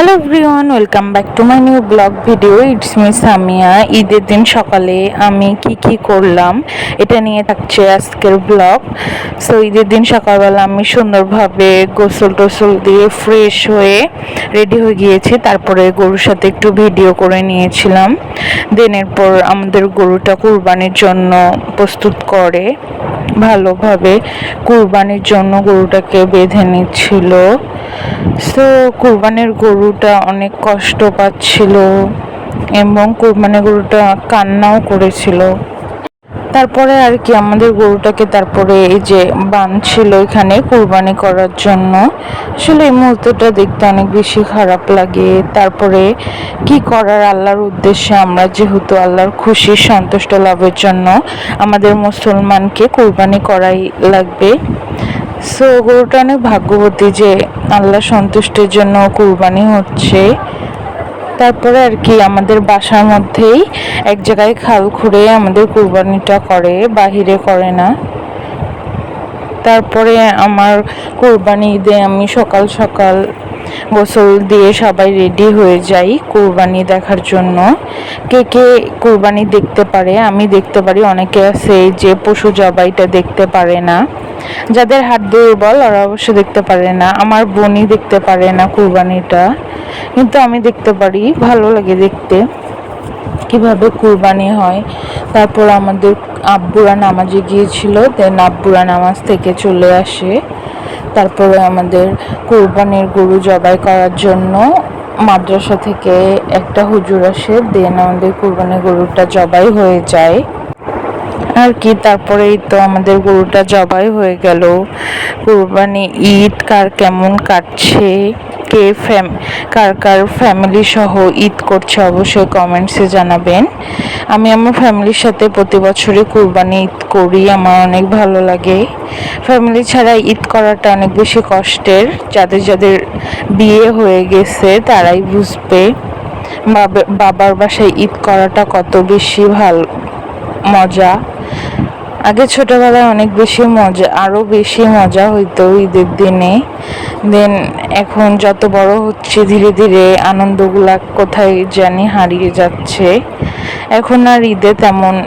Hello everyone welcome back to my new vlog video it's me Samia ঈদের দিন সকালে আমি কি কি করলাম, এটা নিয়ে থাকছে আজকের ব্লগ সো ঈদের দিন সকালবেলা আমি সুন্দরভাবে গোসল টোসল দিয়ে ফ্রেশ হয়ে রেডি হয়ে গিয়েছি। তারপরে গরুর সাথে একটু ভিডিও করে নিয়েছিলাম। দেন এরপর আমাদের গরুটা কুরবানির জন্য প্রস্তুত করে। ভালোভাবে কুরবানির জন্য গরুটাকে বেঁধে নিচ্ছিল। সো কুরবানির গরুটা অনেক কষ্ট পাচ্ছিল এবং কুরবানির গরুটা কান্নাও করেছিল। তারপরে আর কি আমাদের গরুটাকে তারপরে এই যে বাঁধছিল এখানে কুরবানি করার জন্য। আসলে এই মুহূর্তটা দেখতে অনেক বেশি খারাপ লাগে। তারপরে কি করার আল্লাহর উদ্দেশ্যে আমরা যেহেতু আল্লাহর খুশি, সন্তুষ্ট, লাভের জন্য আমাদের মুসলমানকে কুরবানি করাই লাগবে। সো গরুটা অনেক ভাগ্যবতী যে আল্লাহ সন্তুষ্টের জন্য কুরবানি হচ্ছে। তারপরে আর কি আমাদের বাসার মধ্যেই এক জায়গায় খাল খুঁড়ে আমাদের কুরবানিটা করে, বাহিরে করে না। তারপরে আমার কোরবানি ঈদে আমি সকাল সকাল গোসল দিয়ে সবাই রেডি হয়ে যাই কোরবানি দেখার জন্য। কে কে কোরবানি দেখতে পারে, আমি দেখতে পারি, অনেকে আছে যে পশু জবাইটা দেখতে পারে না। যাদের হাত দুর্বল, ওরা অবশ্য দেখতে পারে না। আমার বোনই দেখতে পারে না কুরবানিটা। কিন্তু আমি দেখতে পারি, ভালো লাগে দেখতে। কীভাবে কুরবানি হয়। তারপর আমাদের আব্বুরা নামাজে গিয়েছিল দেন আব্বুরা নামাজ থেকে চলে আসে। তারপরে আমাদের কুরবানির গরু জবাই করার জন্য মাদ্রাসা থেকে একটা হুজুর আসে দেন আমাদের কুরবানির গরুটা জবাই হয়ে যায়। আর কি, তারপরেই তো আমাদের গরুটা জবাই হয়ে গেল। কুরবানি ঈদ কার কেমন কাটছে। কে ফ্যাম, কার কার ফ্যামিলি সহ ঈদ করছে অবশ্যই কমেন্টসে জানাবেন। আমি আমার ফ্যামিলির সাথে প্রতি বছরই কুরবানি ঈদ করি, আমার অনেক ভালো লাগে। ফ্যামিলি ছাড়া ঈদ করাটা অনেক বেশি কষ্টের, যাদের যাদের বিয়ে হয়ে গেছে তারাই বুঝবে। বাবার বাসায় ঈদ করাটা কত বেশি ভালো, মজা। আগে ছোটবেলায় অনেক বেশি মজা আরও বেশি মজা হইতো ঈদের দিনে। দেন এখন যত বড় হচ্ছে, ধীরে ধীরে আনন্দগুলা কোথায় জানি হারিয়ে যাচ্ছে। এখন আর ঈদে তেমন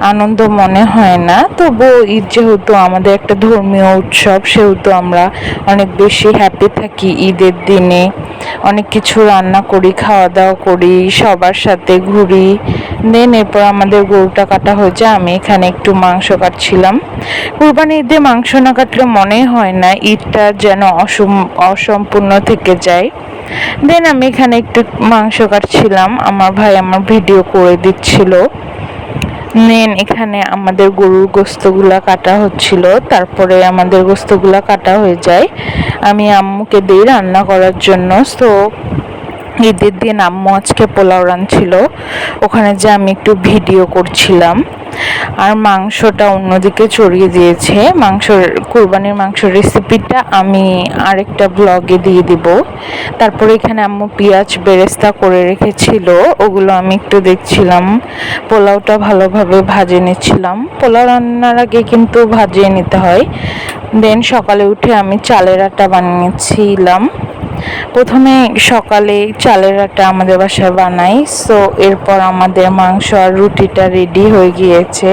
আনন্দ মনে হয় না। তবুও ঈদ যেহেতু আমাদের একটা ধর্মীয় উৎসব, সেহেতু আমরা অনেক বেশি হ্যাপি থাকি ঈদের দিনে। অনেক কিছু রান্না করি খাওয়া দাওয়া করি, সবার সাথে ঘুরি। দেন এরপর আমাদের গরুটা কাটা হয়ে যায় আমি এখানে একটু মাংস কাটছিলাম। কুরবানি ঈদে মাংস না কাটলে মনে হয় না ঈদটা যেন অসম, অসম্পূর্ণ থেকে যায়। দেন আমি এখানে একটু মাংস কাটছিলাম, আমার ভাই আমার ভিডিও করে দিচ্ছিল। নেন এখানে আমাদের গরুর গোস্তগুলা কাটা হচ্ছিল, তারপরে আমাদের গোস্তগুলা কাটা হয়ে যায়। আমি আম্মুকে দিই রান্না করার জন্য সো ঈদের দিন আম্মু আজকে পোলাও রাঁধছিল। ওখানে যে আমি একটু ভিডিও করছিলাম। আর মাংসটা অন্যদিকে চড়িয়ে দিয়েছে। মাংসর, কোরবানির মাংসর রেসিপিটা আমি আরেকটা ব্লগে দিয়ে দিব। তারপরে এখানে আম্মু পেঁয়াজ বেরেস্তা করে রেখেছিল। ওগুলো আমি একটু দেখছিলাম। পোলাওটা ভালোভাবে ভাজে নিচ্ছিলাম। পোলাও রান্নার আগে কিন্তু ভাজিয়ে নিতে হয়। দেন সকালে উঠে আমি চালের আটা বানিয়েছিলাম। প্রথমে সকালে চালের আটা আমাদের বাসায় বানাই সো এরপর আমাদের মাংস আর রুটিটা রেডি হয়ে গিয়েছে।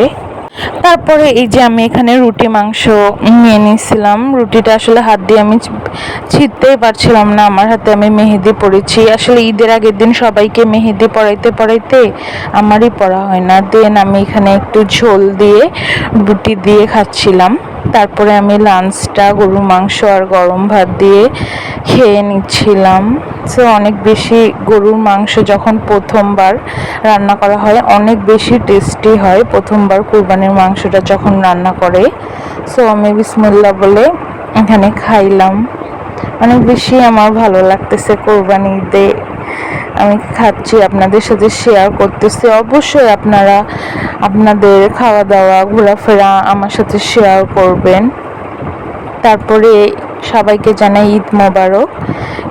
তারপরে এই যে আমি এখানে রুটি মাংস নিয়ে নিয়েছিলাম, রুটিটা আসলে হাত দিয়ে আমি ছিটতেই পারছিলাম না, আমার হাতে আমি মেহেদি পড়েছি আসলে ঈদের আগের দিন সবাইকে মেহেদি পড়াইতে পড়াইতে আমারই পড়া হয় না। দেন আমি এখানে একটু ঝোল দিয়ে, রুটি দিয়ে খাচ্ছিলাম। তারপরে আমি লাঞ্চটা গরু মাংস আর গরম ভাত দিয়ে খেয়ে নিচ্ছিলাম। সো অনেক বেশি গরুর মাংস যখন প্রথমবার রান্না করা হয়, অনেক বেশি টেস্টি হয় প্রথমবার কুরবানির মাংসটা যখন রান্না করে। সো আমি বিসমুল্লাহ বলে এখানে খাইলাম। অনেক বেশি আমার ভালো লাগতেছে কোরবানিতে আমি খাচ্ছি, আপনাদের সাথে শেয়ার করতেছি। অবশ্যই আপনারা আপনাদের খাওয়া দাওয়া ঘোরাফেরা আমার সাথে শেয়ার করবেন। তারপরে সবাইকে জানাই ঈদ মোবারক।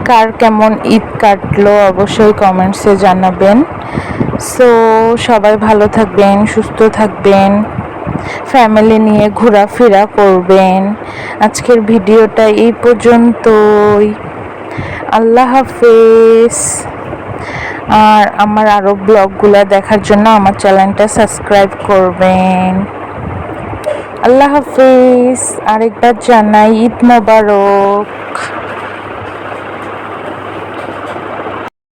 কার কেমন ঈদ কাটলো অবশ্যই কমেন্টসে জানাবেন। সো সবাই ভালো থাকবেন, সুস্থ থাকবেন। ফ্যামিলি নিয়ে ঘোরাফেরা করবেন। আজকের ভিডিওটা এই পর্যন্তই। আল্লাহ হাফেজ। আর আমার আরও ব্লগগুলো দেখার জন্য আমার চ্যানেলটা সাবস্ক্রাইব করবেন। আল্লাহ হাফিজ। আরেকবার জানাই ঈদ মোবারক।